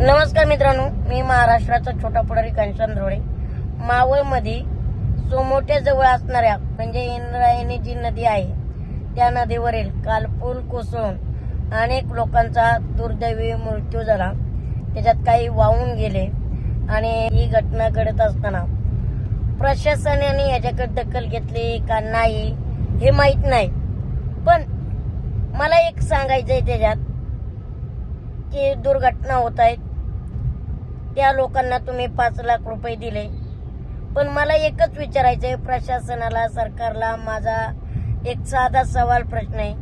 नमस्कार मित्रांनो मी महाराष्ट्राचा छोटा पुढारी कांचन रोडे मावळमध्ये सोमोट्याजवळ असणाऱ्या म्हणजे इंद्रायणी जी नदी आहे. त्या नदीवरील काल पूल कोसळून अनेक लोकांचा दुर्दैवी मृत्यू झाला. त्याच्यात काही वाहून गेले आणि ही घटना घडत असताना प्रशासनाने याच्याकडे दखल घेतली का नाही हे माहीत नाही. पण मला एक सांगायचंय त्याच्यात की दुर्घटना होत आहेत. त्या लोकांना तुम्ही पाच लाख रुपये दिले. पण मला एकच विचारायचं आहे प्रशासनाला सरकारला माझा एक साधा सवाल प्रश्न आहे.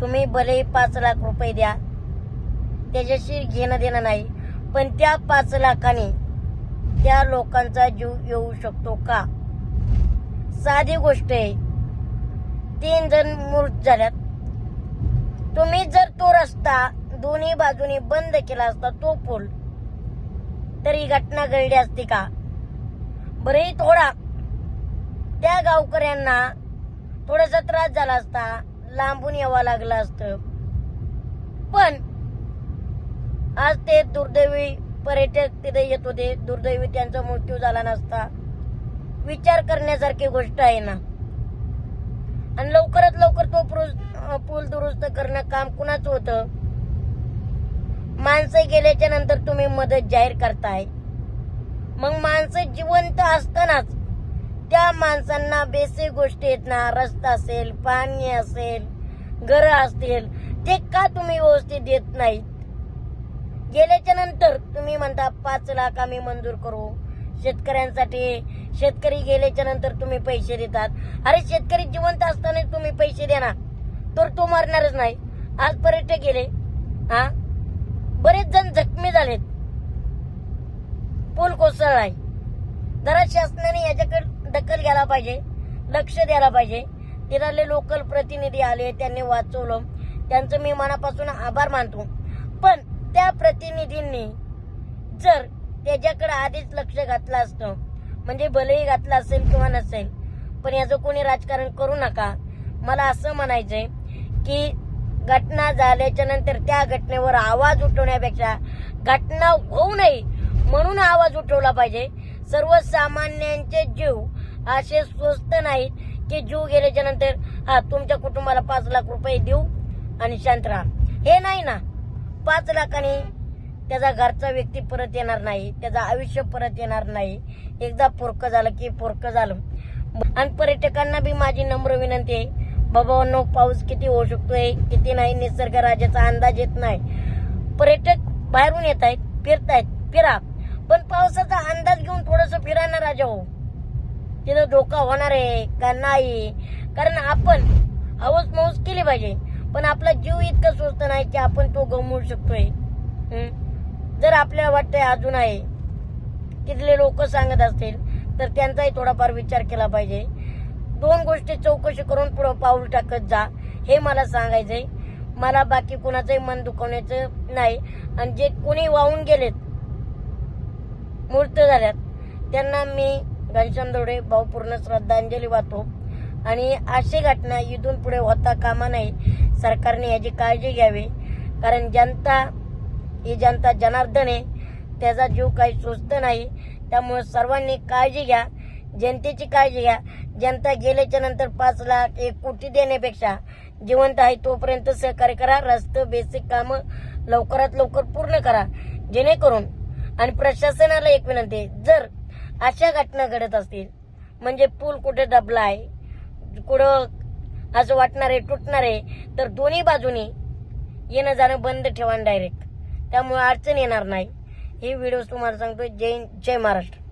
तुम्ही भले पाच लाख रुपये द्या. त्याच्याशी घेणं देणं नाही. पण त्या पाच लाखाने त्या लोकांचा जीव येऊ शकतो का? साधी गोष्ट आहे. तीन जण मृत झाल्यात. तुम्ही जर तो रस्ता दोन्ही बाजूनी बंद केला असता तो पूल तर ही घटना घडली असती का? बरंही थोडा. त्या गावकऱ्यांना थोडासा त्रास झाला असता लांबून यावं लागलं असतं. पण आज ते दुर्दैवी पर्यटक तिथे येत होते. दुर्दैवी त्यांचा मृत्यू झाला नसता. विचार करण्यासारखी गोष्ट आहे ना. आणि लवकरात लवकर तो पुरुष- पूल दुरुस्त करणं काम कुणाच होतं? माणसं गेल्याच्यानंतर तुम्ही मदत जाहीर करताय. मग माणसं जिवंत असतानाच त्या माणसांना बेसिक गोष्टी आहेत ना रस्ता असेल पाणी असेल घर असतील ते का तुम्ही व्यवस्थित देत नाहीत? गेल्याच्यानंतर तुम्ही म्हणता पाच लाख आम्ही मंजूर करू. शेतकऱ्यांसाठी शेतकरी गेल्याच्यानंतर तुम्ही पैसे देतात. अरे शेतकरी जिवंत असताना तुम्ही पैसे देणार. तर तो मरणारच नाही. आज पर्यटक गेले. हा? बरेच जण जखमी झालेत. पूल कोसळलाय. जरा शासनाने याच्याकडे दखल घ्यायला पाहिजे लक्ष द्यायला पाहिजे. तिथले लोकल प्रतिनिधी आले त्यांनी वाचवलं. त्यांचं मी मनापासून आभार मानतो. पण त्या प्रतिनिधींनी जर त्याच्याकडे आधीच लक्ष घातलं असतं म्हणजे भलेही घातलं असेल किंवा नसेल पण याचं कोणी राजकारण करू नका. मला असं म्हणायचंय की घटना झाल्याच्यानंतर त्या घटनेवर आवाज उठवण्यापेक्षा घटना होऊ नये म्हणून आवाज उठवला पाहिजे. सर्वसामान्यांचे जीव असे स्वस्त नाहीत की जीव गेल्याच्यानंतर हा तुमच्या कुटुंबाला पाच लाख रुपये देऊ आणि शांत राहा. हे नाही ना. पाच लाखांनी त्याचा घरचा व्यक्ती परत येणार नाही त्याचं आयुष्य परत येणार नाही. एकदा पोरकं झालं की पोरकं झालं. आणि पर्यटकांना बी माझी नम्र विनंती आहे बाबा पाऊस किती होऊ शकतोय किती नाही निसर्ग राजाचा अंदाज येत नाही. पर्यटक बाहेरून येत आहेत फिरतायत फिरा. पण पावसाचा अंदाज घेऊन थोडस फिरा ना राजा हो तिथं धोका होणार आहे का नाही? कारण आपण हौस मौस केली पाहिजे. पण आपला जीव इतका स्वस्त नाही की आपण तो गमवू शकतोय. जर आपल्याला वाटतंय अजून आहे तिथले लोक सांगत असतील तर त्यांचाही थोडाफार विचार केला पाहिजे. गोष्टी चौकशी करून पुढं पाऊल टाकत जा. हे मला सांगायचंय. मला बाकी कुणाचंही मन दुखवण्याचं नाही. आणि जे कोणी वाहून गेलेत मृत्यू झाल्यात त्यांना मी घनश्याम दोडे भावपूर्ण श्रद्धांजली वाहतो. आणि अशी घटना इथून पुढे होता कामा नाही सरकारने याची काळजी घ्यावी. कारण जनता ही जनता जनार्दन आहे. त्याचा जीव काही स्वस्त नाही. त्यामुळे सर्वांनी काळजी घ्या. जनतेची काळजी घ्या. जनता गेल्याच्यानंतर पाच लाख एक कोटी देण्यापेक्षा जिवंत आहे तोपर्यंत सहकार्य करा. रस्ते बेसिक कामं लवकरात लवकर पूर्ण करा. जेणेकरून आणि प्रशासनाला एक विनंती जर अशा घटना घडत असतील म्हणजे पूल कुठे दबला आहे कुठं असं वाटणार आहे तुटणार आहे तर दोन्ही बाजूनी येणं जाणं बंद ठेवा डायरेक्ट त्यामुळे अडचण येणार नाही. ही व्हिडिओ तुम्हाला सांगतोय. जय जय महाराष्ट्र.